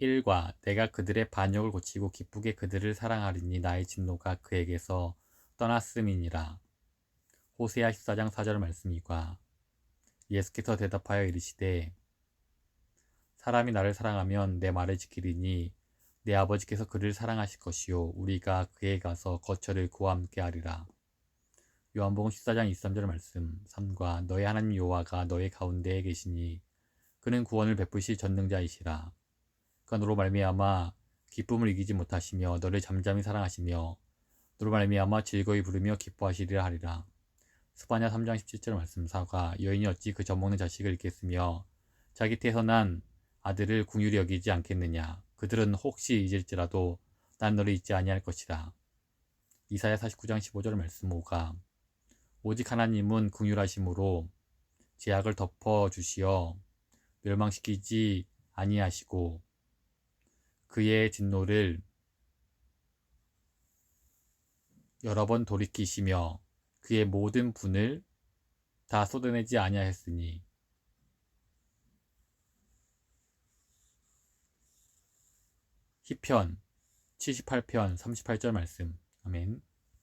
1과 내가 그들의 반역을 고치고 기쁘게 그들을 사랑하리니 나의 진노가 그에게서 떠났음이니라. 호세아 14장 4절 말씀이과 예수께서 대답하여 이르시되 사람이 나를 사랑하면 내 말을 지키리니 내 아버지께서 그를 사랑하실 것이요 우리가 그에 가서 거처를 그와 함께 하리라. 요한복음 14장 23절 말씀 3과 너의 하나님 여호와가 너의 가운데에 계시니 그는 구원을 베푸실 전능자이시라. 그가 너로 말미암아 기쁨을 이기지 못하시며 너를 잠잠히 사랑하시며 너로 말미암아 즐거이 부르며 기뻐하시리라 하리라. 스바냐 3장 17절 말씀 4가 여인이 어찌 그 젖먹는 자식을 잊겠으며 자기 태에서 난 아들을 궁휼히 여기지 않겠느냐. 그들은 혹시 잊을지라도 난 너를 잊지 아니할 것이다. 이사야 49장 15절 말씀 5가 오직 하나님은 궁휼하심으로 제약을 덮어 주시어 멸망시키지 아니하시고 그의 진노를 여러 번 돌이키시며 그의 모든 분을 다 쏟아내지 아니하였으니. 시편 78편 38절 말씀. 아멘